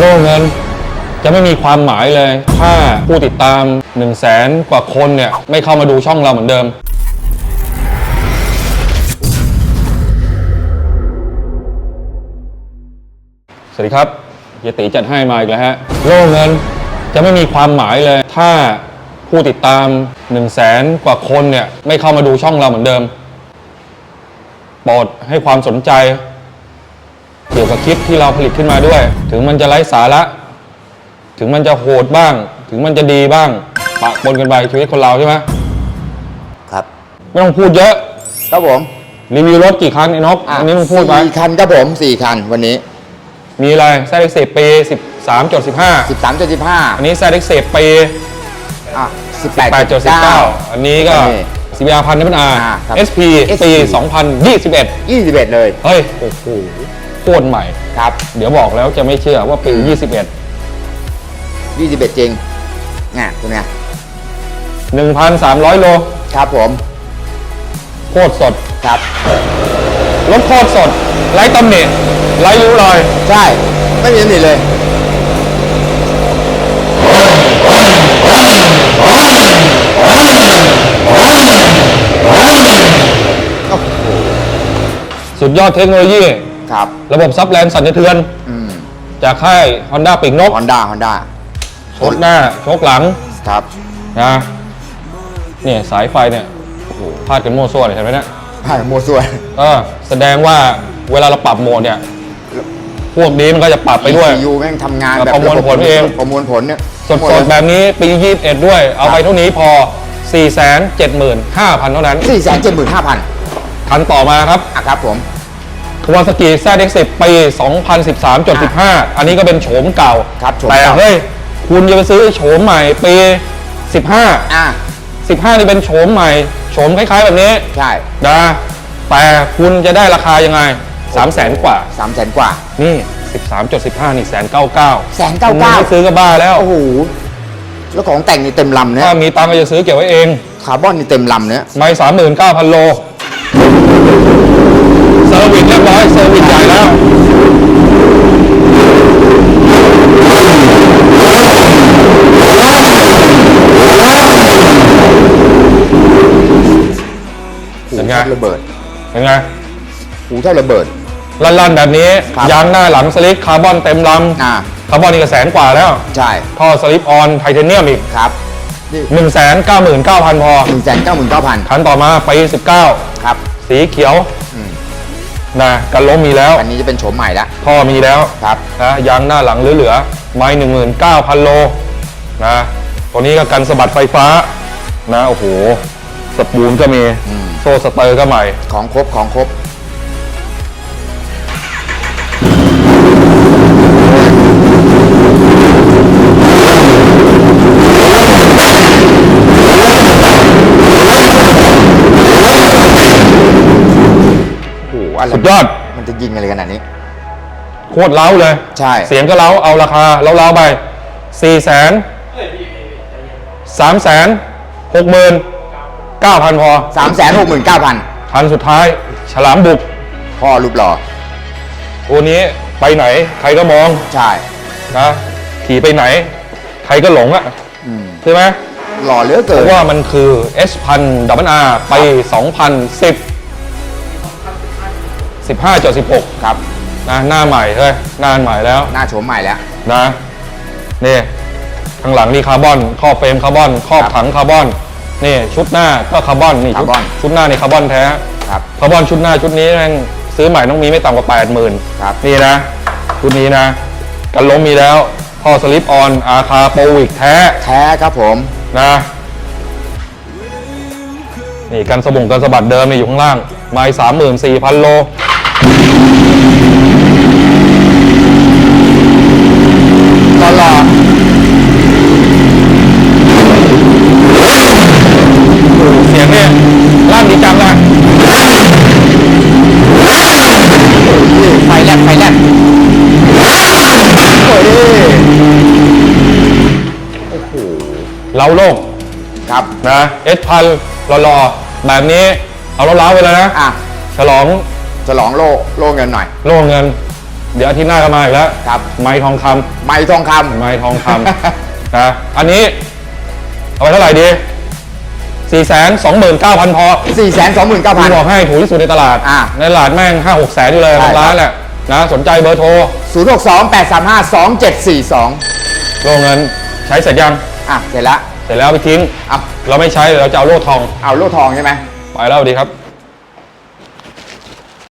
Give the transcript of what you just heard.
โล่เงิน จะไม่มีความหมายเลย ถ้าผู้ติดตาม 1 0 0 0 0แสนกว่าคนเนี่ย ไม่เข้ามาดูช่องเราเหมือนเดิม สวัสดีครับเฮียตีจัดให้มาอีกแล้วฮะโล่เงิน จะไม่มีความหมายเลย ถ้าผู้ติดตาม 1 0 0 0 0แสนกว่าคนเนี่ย ไม่เข้ามาดูช่องเราเหมือนเดิมโปรดให้ความสนใจ เกี่ยวกับคลิปที่เราผลิตขึ้นมาด้วย ถึงมันจะไร้สาระ ถึงมันจะโหดบ้าง ถึงมันจะดีบ้าง ปะปนกันไปชีวิตคนเราใช่ไหมครับ ไม่ต้องพูดเยอะ ครับผมรีวิวรถกี่คันไอ้นกอันนี้มึงพูดไปสี่คันครับผมสี่คันวันนี้ มีอะไรแซดเอ็กสิบปีสิบสามจุดสิบห้าสิบสามจุดสิบห้าอันนี้แซดเอ็กสิบปีอะสิบแปดแปดจุดสิบเก้าอันนี้ก็นี่ซีบีอาร์พันธุ์นับอาร์อ่าครับเอสพีปีสองพันยี่สิบเอ็ดยี่สิบเอ็ดเลย เฮ้ย โอ้โห โคตรใหม่ ครับ เดี๋ยวบอกแล้วจะไม่เชื่อว่าปี 21ยี่สิบเอ็ดจริงเนี่ยตัวเนี้ย1,300 โลครับผม โคตรสดครับ รถโคตรสด ไร้ตำหนิไร้ริ้วรอย ใช่ ไม่มีตำหนิเลย สุดยอดเทคโนโลยี ครับระบบซับแรงสั่นสะเทือน อืมจากค่าย Honda ปีกนกฮอนด้าฮอนด้าชกหน้าชกหลังครับ นะเนี่ยสายไฟเนี่ยโอ้โหพาดกันมั่วซั่วเลยเห็นไหมเนี่ยผ่านโมวสวยเออแสดงว่าเวลาเราปรับโหมดเนี่ย พวกนี้มันก็จะปรับไปด้วยยูแม่งทำงานแบบประมวลผลเอง ประมวลผลเนี่ยสดๆ แบบนี้ปี 21 ด้วย เอาไปเท่านี้พอ 475,000 เท่านั้น สี่แสนเจ็ดหมื่นห้าพันคันต่อมาครับ อะครับผม คาวาซากิ ZX10 ปี 2013.15 อันนี้ก็เป็นโฉมเก่า ครับโฉมแต่เก่า เฮ้ย คุณจะไปซื้อโฉมใหม่ปี 15 อะ15 นี่เป็นโฉมใหม่ โฉมคล้ายๆแบบนี้ใช่นะแต่คุณจะได้ราคายังไง 3 0 0 0 0 0กว่า สามแสนกว่า นี่ 13.15 นี่แสนเก้าเก้าแสนเก้าเก้าไม่ซื้อก็บ้าแล้ว โอ้โหแล้วของแต่งนี่เต็มลำเนี่ยถ้ามีตังค์ก็จะซื้อเก็บไว้เอง คาร์บอนนี่เต็มลำเนี่ยไม่สามหมื่นเก้าพันโล เซอร์วิสเรียบร้อยเซอร์วิสใหญ่แล้วเป็นไงหูแทบระเบิดเป็นไงหูแทบระเบิด ลั่นๆแบบนี้ ครับยางหน้าหลังสลิปคาร์บอนเต็มลอ่าำคาร์บอนนี่ก็แสนกว่าแล้วใช่ท่อสลิปออนไทเทเนียมอีกครับนี่1 9 9 9 0 0 0 พอ หนึ่งแสนเก้าหมื่นเก้าพันคันต่อมาปี19 ครับ สีเขียวอืมนะกันล้มมีแล้ว อันนี้จะเป็นโฉมใหม่ละท่อมีแล้วครับ นะยางหน้าหลังเหลือๆไม่หนึ่งหมื่นเก้าพันโลนะตัวนี้ก็กันสะบัดไฟฟ้านะโอ้โหสปูนก็มีอืม โซ่สเตอร์ก็ใหม่ ของครบของครบ อ้โหอะไรสุดยอด มันจะยิงอะไรขนาดนี้ โคตรเล้าเลย ใช่ เสียงก็เล้าเอาราคาเล้าๆไปสี่แสนสามแสนหกหมื่นเก้าพันพอสามแสนหกหมื่นเก้าพันคันสุดท้าย ฉลามบุกพ่อรูปหล่อตัวนี้ไปไหน ใครก็มองใช่นะขี่ไปไหน ใครก็หลงอะอืมใช่ไหมหล่อเหลือเพเกินราะว่ามันคือ S พันดับเบิลอาร์ปี2010 15.16ครับนะหน้าใหม่เฮ้ยหน้าใหม่แล้วหน้าโฉมใหม่แล้ว นะนี่ข้างหลังนี่คาร์บอนครอบเฟรมคาร์บอนครอบครับถังคาร์บอนนี่ชุดหน้าก็คาร์บอนนี่ชุดคาร์บอน ชุดหน้านี่คาร์บอนแท้ครับ คาร์บอนชุดหน้าชุดนี้แม่งซื้อใหม่ต้องมีไม่ต่ำกว่า80,000 ครับ นี่นะชุดนี้นะ กันล้มมีแล้วท่อสลิปออนอาคาโปรวิกแท้แท้ครับผม นะนี่กันสบงกันสะบัดเดิมนี่อยู่ข้างล่างไม้สามหมื่นสี่พันโลตลอด เสียงเนี่ยลั่นดีจังนะไฟแลบไฟแลบโอ้ยเล้าโล่งครับนะเอสพันรอๆแบบนี้ เอาเล้าๆไปเลยนะ อะ ฉลอง ฉลองโล่โล่เงินหน่อย โล่เงิน เดี๋ยวอาทิตย์หน้าก็มาอีกแล้วครับ ไม้ทองคำไม้ทองคำไม้ทองคำ นะอันนี้ เอาไปเท่าไหร่ดี4 2 9 0 0 0พอ4 2 9 0 0พี่0บอกให้ถูกที่สุดในตลาด อะในตลาดแม่ง5 6แสนอยู่เลยใช่ทางร้านแหละนะสนใจเบอร์โทร0 6 2 8 3 5 2 7 4 2โลเงินใช้เสร็จยัง อะ เสร็จแล้วเสร็จแล้วเอาไปทิ้ง เอาเราไม่ใช้เราจะเอาโล่ทอง เอาโล่ทองใช่ไหม ไปแล้วสวัสดีครับ